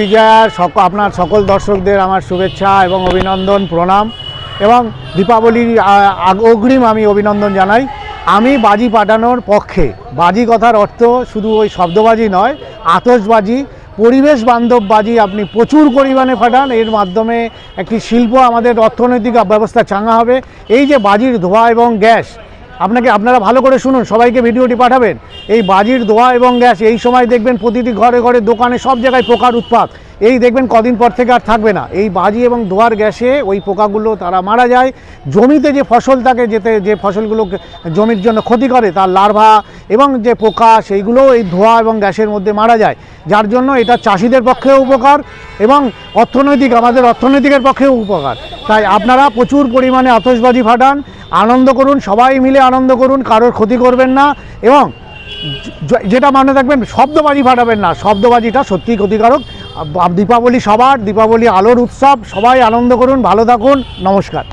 বিজয়ার সক আপনার সকল দর্শকদের আমার শুভেচ্ছা এবং অভিনন্দন, প্রণাম এবং দীপাবলির অগ্রিম আমি অভিনন্দন জানাই। আমি বাজি পাঠানোর পক্ষে। বাজি কথার অর্থ শুধু ওই শব্দবাজি নয়, আতশবাজি পরিবেশ বান্ধব বাজি আপনি প্রচুর পরিমাণে ফাটান এর মাধ্যমে একটি শিল্প আমাদের অর্থনৈতিক ব্যবস্থা চাঙ্গা হবে। এই যে বাজির ধোঁয়া এবং গ্যাস আপনাকে আপনারা ভালো করে শুনুন, সবাইকে ভিডিওটি পাঠাবেন। এই বাজির ধোঁয়া এবং গ্যাস এই সময় দেখবেন প্রতিটি ঘরে ঘরে, দোকানে সব জায়গায় পোকার উৎপাত। এই দেখবেন কদিন পর থেকে আর থাকবে না। এই বাজি এবং ধোঁয়ার গ্যাসে ওই পোকাগুলো তারা মারা যায়। জমিতে যে ফসল থাকে, যেতে যে ফসলগুলো জমির জন্য ক্ষতি করে, তার লার্ভা এবং যে পোকা, সেইগুলো এই ধোঁয়া এবং গ্যাসের মধ্যে মারা যায়। যার জন্য এটা চাষিদের পক্ষেও উপকার এবং অর্থনৈতিক, আমাদের অর্থনৈতিকের পক্ষেও উপকার। তাই আপনারা প্রচুর পরিমাণে আতশবাজি ফাটান। আনন্দ করুন, সবাই মিলে আনন্দ করুন, কারোর ক্ষতি করবেন না এবং যেটা মনে রাখবেন, শব্দবাজি ফাটাবেন না। শব্দবাজিটা সত্যিই ক্ষতিকারক। দীপাবলি সবার, দীপাবলি আলোর উৎসব, সবাই আনন্দ করুন, ভালো থাকুন, নমস্কার।